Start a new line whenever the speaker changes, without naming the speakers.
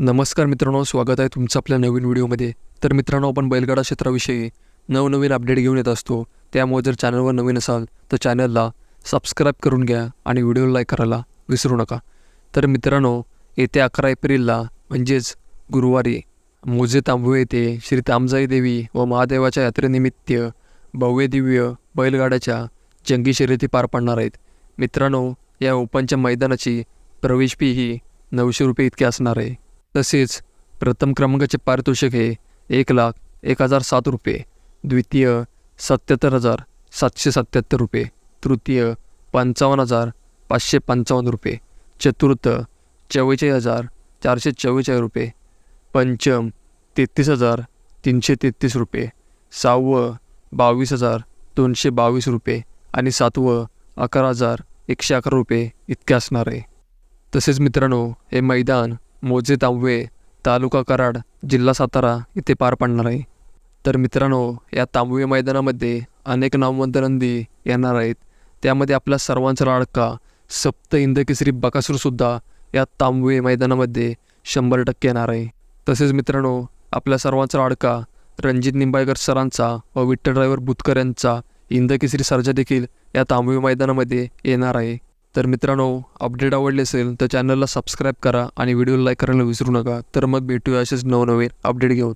नमस्कार मित्रांनो स्वागत आहे तुमचं आपल्या नवीन व्हिडिओमध्ये. तर मित्रांनो आपण बैलगाडा क्षेत्राविषयी नवनवीन अपडेट घेऊन येत असतो. त्यामुळे जर चॅनलवर नवीन असाल तर चॅनलला सबस्क्राईब करून घ्या आणि व्हिडिओला लाईक करायला विसरू नका. तर मित्रांनो येत्या अकरा एप्रिलला म्हणजेच गुरुवारी मोजे तांबवे येथे श्री तामजाई देवी व महादेवाच्या यात्रेनिमित्त भव्य दिव्य बैलगाड्याच्या जंगी शर्यती पार पडणार आहेत. मित्रांनो या ओपनच्या मैदानाची प्रवेश फी ही नऊशे रुपये इतकी असणार आहे. तसेच प्रथम क्रमांकाचे पारितोषिक हे एक लाख एक हजार सात रुपये. द्वितीय सत्याहत्तर हजार सातशे सत्याहत्तर रुपये. तृतीय पंचावन्न हजार पाचशे पंचावन्न रुपये. चतुर्थ चव्वेचाळीस हजार चारशे चव्वेचाळीस रुपये. पंचम तेहतीस हजार तीनशे तेहतीस रुपये. सहावं बावीस हजार दोनशे बावीस रुपये. आणि सातवं अकरा हजार एकशे अकरा रुपये इतके असणार आहे. तसेच मित्रांनो हे मैदान मोजे तांबवे तालुका कराड जिल्हा सातारा इथे पार पडणार आहे. तर मित्रांनो या तांबवे मैदानामध्ये अनेक नामवंत नंदी येणार आहेत. त्यामध्ये आपल्या सर्वांचा लाडका सप्त इंदकेसरी बकासूरसुद्धा या तांबवे मैदानामध्ये शंभर टक्के येणार आहे. तसेच मित्रांनो आपल्या सर्वांचा लाडका रणजित निंबाळकर सरांचा व विठ्ठल ड्रायव्हर बुतकर यांचा इंदकेसरी सरजा देखील या तांबवे मैदानामध्ये येणार आहे. तर मित्रांनो अपडेट आवडले असेल तर चॅनलला सबस्क्राईब करा आणि व्हिडिओला लाईक करायला विसरू नका. तर मग भेटूया असेच नवनवीन अपडेट घेऊन.